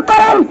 کرم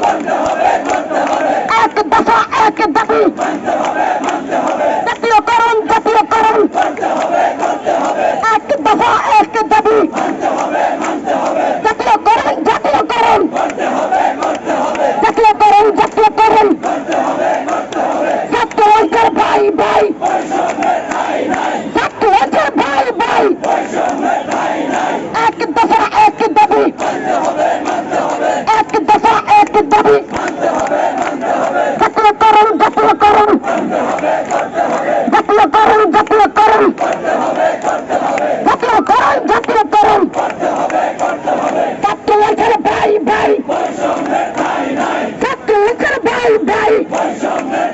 day.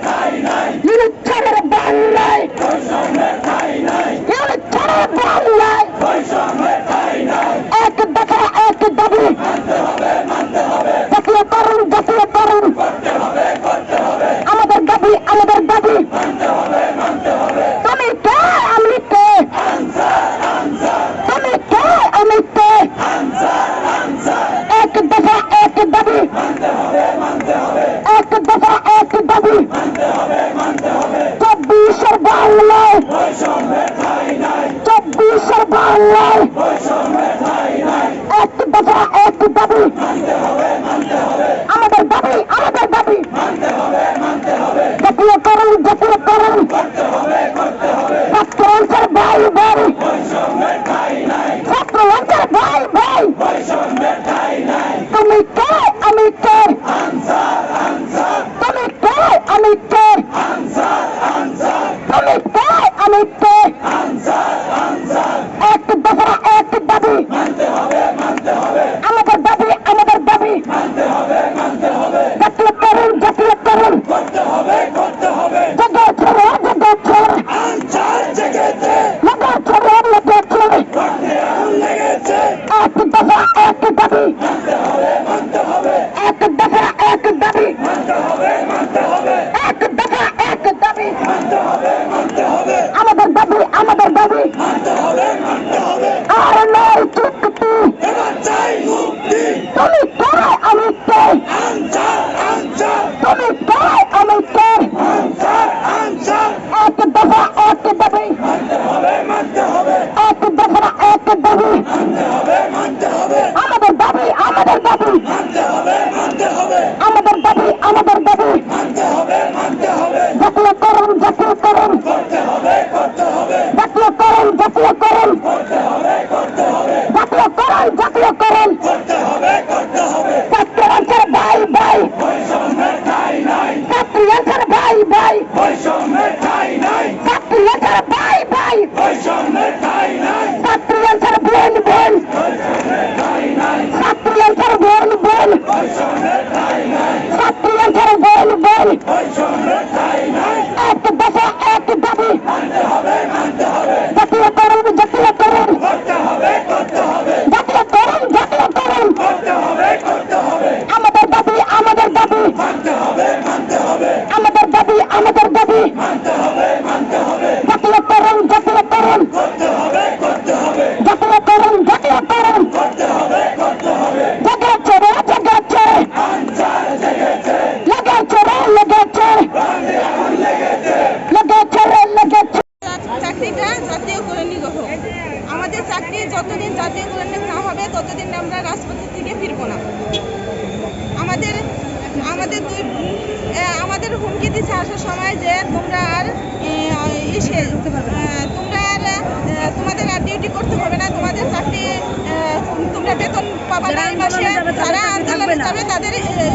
আমাদের দাবি। আমাদের দাবি আমাদের দাবি। আমাদের দাবি আমাদের দাবি। জাতীয় করুন জাতীয় করুন। জাতীয় করুন জাতীয় করুন। জাতীয় করুন জাতীয় করুন। ছাত্রাংশের ভাই ভাই ছাত্রাংশের ভাই ভাই হয় যে তোমরা আর ইসে তোমরা আর তোমাদের আর ডিউটি করতে হবে না। তোমাদের চাকরি তোমরা বেতন পাবা না মাসে। তারা আন্দোলনে যাবে তাদের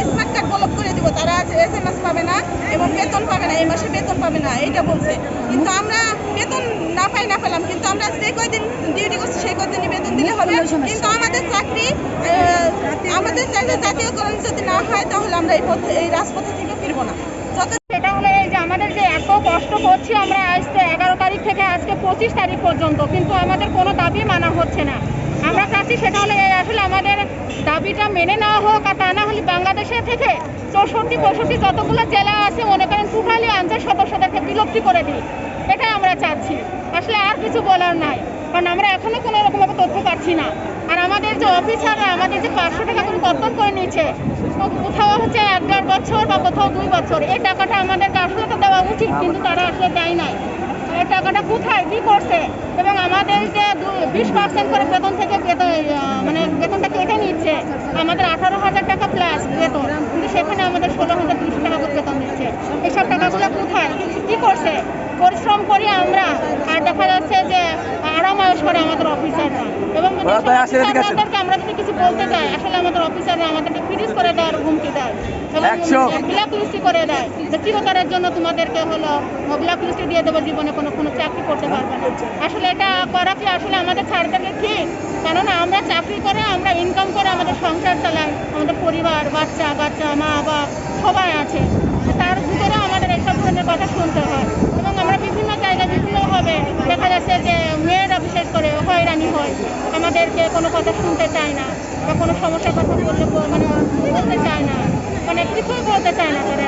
স্মার্ট কার্ড ব্লক করে দিব। তারা এস এম এস পাবে না এবং বেতন পাবে না। এই মাসে বেতন পাবে না এটা বলছে। কিন্তু আমরা বেতন না পাই না পেলাম। কিন্তু আমরা যে কয়দিন ডিউটি করছি সেই কয়দিনই বেতন দিলে হবে। কিন্তু আমাদের চাকরি আমাদের চাকরি জাতীয়করণ যদি না হয় তাহলে আমরা এই পথে এই রাজপথে থেকে ফিরবো না। কষ্ট করছি আমরা আজকে এগারো তারিখ থেকে আজকে পঁচিশ তারিখ পর্যন্ত, কিন্তু আমাদের কোনো দাবি মানা হচ্ছে না। আমরা চাচ্ছি সেটা হলে আসলে আমাদের দাবিটা মেনে নেওয়া হোক, আর তা না হলে বাংলাদেশের থেকে চৌষট্টি পঁয়ষট্টি যতগুলো জেলা আছে, মনে করেন টোটালি আনসার সদস্যদেরকে বিলুপ্তি করে দিই, এটাই আমরা চাচ্ছি। আসলে আর কিছু বলার নাই, কারণ আমরা এখনও কোনো রকমভাবে তথ্য পাচ্ছি না। যে অফিসাররা আমাদের যে পাঁচশো টাকা করে কর্তন করে নিচ্ছে কোথাও হচ্ছে এক দেড় বছর বা কোথাও দুই বছর, এই টাকাটা আমাদেরকে আসলে তো দেওয়া উচিত? কিন্তু তারা আসলে দেয় নাই। এই টাকাটা কোথায়? কি করছে? এবং আমাদের যে বিশ পার্সেন্ট করে বেতন থেকে বেতন মানে বেতনটা কেটে নিচ্ছে। আমাদের আঠারো হাজার টাকা প্লাস বেতন। কিন্তু সেখানে আমাদের ষোলো হাজার দুশো টাকা করে বেতন দিচ্ছে। এসব টাকাগুলো কোথায়? কি করছে? পরিশ্রম করি আমরা আর দেখা যাচ্ছে যে আরাম আয়স করে আমাদের অফিসাররা এবং যদি ওরা তো এসব আসে এদিকে আসে। অফিসারদেরকে আমরা যদি কিছু বলতে চাই আসলে আমাদের অফিসাররা আমাদেরকে ফ্রিজ করে দেওয়ার হুমকি দেয় একশো। ব্ল্যাক লিস্টি করে দেয়। যে চিরতরের জন্য তোমাদেরকে হলো ব্ল্যাক লিস্টি দিয়ে দেবো জীবনে কোনো কোনো চাকরি করতে পারবে না। আসলে এটা করা কি আসলে আমাদের ছাড় দেবে ঠিক কেননা আমরা চাকরি করে আমরা ইনকাম করে আমাদের সংসার চালাই আমাদের পরিবার বাচ্চা কাচ্চা মা বাপ সবাই আছে। তার ভিতরে আমাদের এইসব ধরনের কথা শুনতে হয় এবং আমরা বিভিন্ন জায়গায় বিভিন্নভাবে দেখা যাচ্ছে যে মেয়েরা বিশেষ করে হয়রানি হয়। আমাদেরকে কোনো কথা শুনতে চায় না বা কোনো সমস্যার কথা বললে মানে বলতে চায় না। মানে কিছুই বলতে চায় না তারা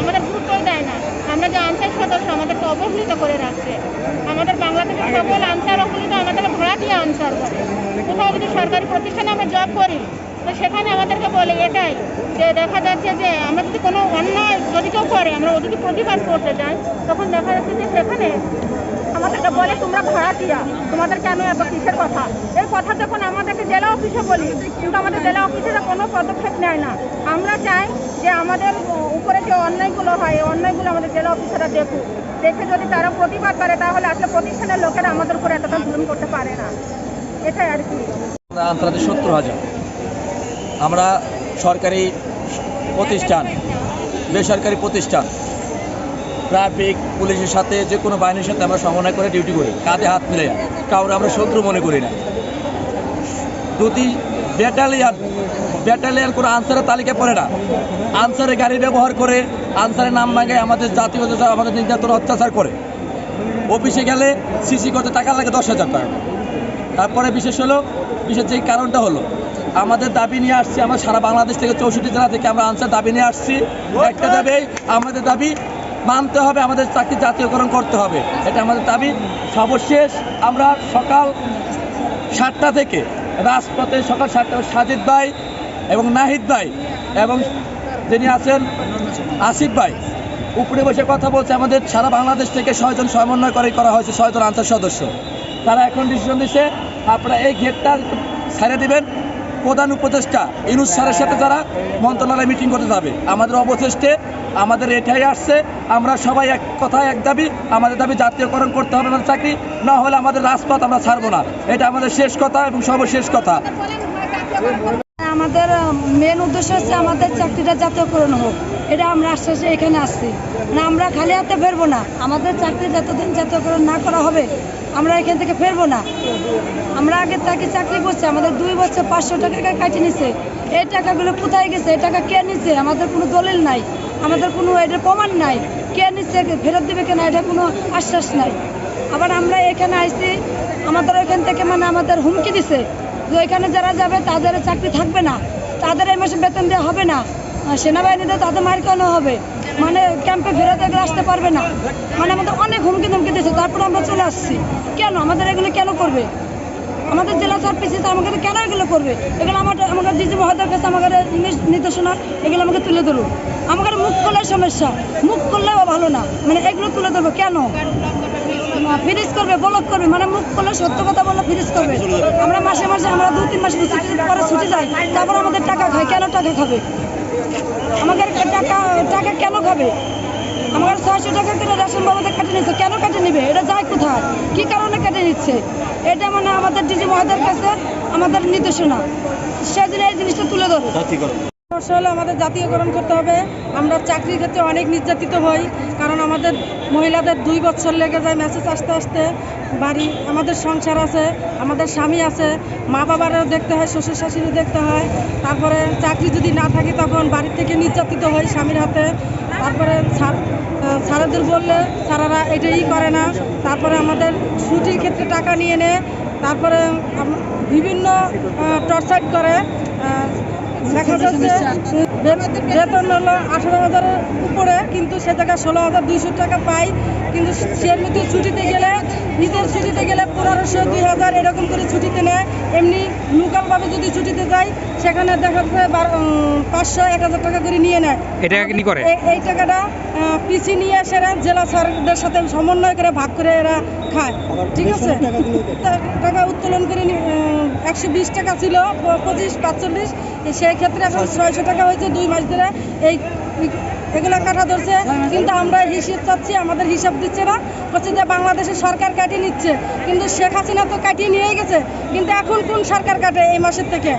আমাদের গুরুত্বই দেয় না। আমরা যে আনসার সদস্য, আমাদেরকে অবহেলিত করে রাখছে। আমাদের বাংলাদেশের সকল আনসার অবহেলিত আমাদেরকে ভাড়া দিয়ে আনসার করে কোথাও যদি সরকারি প্রতিষ্ঠানে আমরা জব করি, তো সেখানে আমাদেরকে বলে এটাই যে দেখা যাচ্ছে যে আমরা যদি কোনো অন্যায় যদি কেউ করে, আমরা ওদিকে প্রতিবাদ করতে যাই, তখন দেখা যাচ্ছে যে সেখানে আমাদেরকে বলে তোমরা ভাড়া দিয়া তোমাদের কেন এত কিসের কথা? এই কথা যখন আমাদেরকে জেলা অফিসে বলি, কিন্তু আমাদের জেলা অফিসেরা কোনো পদক্ষেপ নেয় না। আমরা চাই যে আমাদের উপরে যে অন্যায়গুলো হয়, এই অন্যায়গুলো আমাদের জেলা অফিসাররা দেখুক। দেখে যদি তারা প্রতিবাদ করে, তাহলে আসলে প্রতিষ্ঠানের লোকেরা আমাদের উপরে এতটা জুলুম করতে পারে না। এটাই আর কি। সত্তর হাজার। আমরা সরকারি প্রতিষ্ঠান, বেসরকারি প্রতিষ্ঠান ট্রাফিক পুলিশের সাথে যে কোনো বাহিনীর সাথে আমরা সমন্বয় করে ডিউটি করি। কাঁধে হাত মিলে। কাউরে আমরা শত্রু মনে করি না। যদি ব্যাটালিয়ান ব্যাটালিয়ান কোনো আনসারের তালিকা পড়ে না। আনসারের গাড়ি ব্যবহার করে আনসারের নাম ভাঙে আমাদের জাতীয় আমাদের নির্যাতন অত্যাচার করে। অফিসে গেলে সিসি করতে টাকা লাগে দশ হাজার টাকা। তারপরে বিশেষ হলো বিশেষ যে কারণটা হলো আমাদের দাবি নিয়ে আসছি আমরা সারা বাংলাদেশ থেকে চৌষট্টি জেলা থেকে আমরা আনসার দাবি নিয়ে আসছি। একটা দাবি আমাদের দাবি মানতে হবে, আমাদের চাকরি জাতীয়করণ করতে হবে। এটা আমাদের দাবি। সর্বশেষ আমরা সকাল সাতটা থেকে রাজপথে সকাল সাতটা সাজিদ ভাই এবং নাহিদ ভাই এবং যিনি আছেন আসিফ ভাই, উপরে বসে কথা বলছে। আমাদের সারা বাংলাদেশ থেকে ছয়জন সমন্বয় করে করা হয়েছে, ছয়জন আনসার সদস্য। তারা এখন ডিসিশন দিচ্ছে আপনারা এই গেটটা ছেড়ে দিবেন। প্রধান উপদেষ্টা ইনুস স্যারের সাথে যারা মন্ত্রণালয়ে মিটিং করতে যাবে। আমাদের অবশেষে আমাদের এটাই আসছে, আমরা সবাই এক কথা এক দাবি, আমাদের দাবি জাতীয়করণ করতে হবে আমাদের চাকরি, না হলে আমাদের রাজপথ আমরা ছাড়বো না। এটা আমাদের শেষ কথা এবং সর্বশেষ কথা। আমাদের মেন উদ্দেশ্য হচ্ছে আমাদের চাকরিটা জাতীয়করণ হোক। এটা আমরা আশ্বাসে এখানে আসছি। মানে আমরা খালি হাতে ফেরবো না। আমাদের চাকরি যতদিন জাতীয়করণ না করা হবে, আমরা এখান থেকে ফেরবো না। আমরা আগে তাকে চাকরি করছি, আমাদের দুই বছর পাঁচশো টাকা কাটে নিছে। এই টাকাগুলো কোথায় গেছে? এই টাকা কে নিচ্ছে আমাদের কোনো দলিল নাই। আমাদের কোনো এটার প্রমাণ নাই। কে নিচ্ছে ফেরত দেবে কেনা, এটা কোনো আশ্বাস নাই। আবার আমরা এখানে আইছি, আমাদের এখান থেকে মানে আমাদের হুমকি দিছে। যে এখানে যারা যাবে, তাদের চাকরি থাকবে না। তাদের এই মাসে বেতন দেওয়া হবে না। সেনাবাহিনীতে তাদের মার কেন হবে। মানে ক্যাম্পে ফেরত এগুলো আসতে পারবে না। মানে আমাদের অনেক হুমকি ধমকি দিয়েছে। তারপরে আমরা চলে আসছি। কেন? আমাদের এগুলো কেন করবে? আমাদের জেলা স্যার আমাকে কেন এগুলো করবে? এগুলো আমার আমাকে ডিজি মহোদয়ের কাছে আমাকে নির্দেশ- নির্দেশনা, এগুলো আমাকে তুলে ধরুন আমাকে মুখ করলে সমস্যা। মুখ করলেও ভালো না। মানে এগুলো তুলে ধরবো। কেন? ফ্রিজ করবে ব্লক করবে মানে মুখ করলে সত্য কথা বললে ফ্রিজ করবে। আমরা মাসে মাসে, আমরা দু তিন মাস পরে, ছুটি যাই তারপর আমাদের টাকা খায়, কেন টাকা খাবে? আমাদের টাকা টাকা কেন খাবে? আমার ছয়শো টাকা করে রেশন বাবদে কেটে নিচ্ছে কেন কেটে নিবে? এটা যায় কোথায়? কি কারণে কেটে নিচ্ছে? এটা মানে আমাদের ডিজি মহাদের কাছে আমাদের নির্দেশনা। সেদিন এই জিনিসটা তুলে ধরে। সমস্যা হলো আমাদের জাতীয়করণ করতে হবে। আমরা চাকরির ক্ষেত্রে অনেক নির্যাতিত হই, কারণ আমাদের মহিলাদের দুই বছর লেগে যায় মেসেজ আসতে আসতে। বাড়ি, আমাদের সংসার আছে, আমাদের স্বামী আছে, মা বাবারও দেখতে হয়, শ্বশুর শাশুড়ি দেখতে হয়। তারপরে চাকরি যদি না থাকে তখন বাড়ি থেকে নির্যাতিত হই স্বামীর হাতে। তারপরে স্যারেদের বললে স্যারেরা এটাই করে না। তারপরে আমাদের ছুটির ক্ষেত্রে টাকা নিয়ে নেয়। তারপরে বিভিন্ন টর্চার করে। বেতন হলো আঠারো হাজারের উপরে কিন্তু সে জায়গায় ষোলো হাজার দুইশো টাকা পাই। কিন্তু সে মধ্যে ছুটিতে গেলে ঈদের ছুটিতে গেলে পনেরোশো দুই হাজার এরকম করে ছুটিতে নেয়। এমনি লোকালভাবে যদি ছুটিতে যাই সেখানে দেখা যাচ্ছে বারো- পাঁচশো এক হাজার টাকা করে নিয়ে নেয়। এটা কি করে? এই- এই টাকাটা পিসি নিয়ে এসে এরা জেলা স্যারদের সাথে সমন্বয় করে ভাগ করে এরা খায়। ঠিক আছে? টাকা উত্তোলন করে একশো বিশ টাকা ছিল পঁচিশ পাঁচচল্লিশ সেই ক্ষেত্রে এখন ছয়শো টাকা হয়েছে দুই মাস ধরে। এই এগুলো কাটা ধরছে কিন্তু আমরা হিসেব চাচ্ছি আমাদের হিসাব দিচ্ছে না। হচ্ছে যে বাংলাদেশের সরকার কাটিয়ে নিচ্ছে কিন্তু শেখ হাসিনা তো কাটিয়ে নিয়ে গেছে। কিন্তু এখন কোন সরকার কাটে এই মাসের থেকে?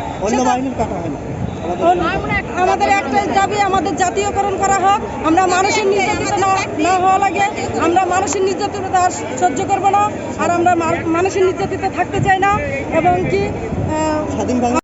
আমাদের একটাই দাবি আমাদের জাতীয়করণ করা হোক। আমরা মানুষের নির্যাতিত না না হওয়া লাগে। আমরা মানুষের নির্যাতিত আর সহ্য করব না আর আমরা মানুষের নির্যাতিত থাকতে চাই না। এবং কি স্বাধীন সবাই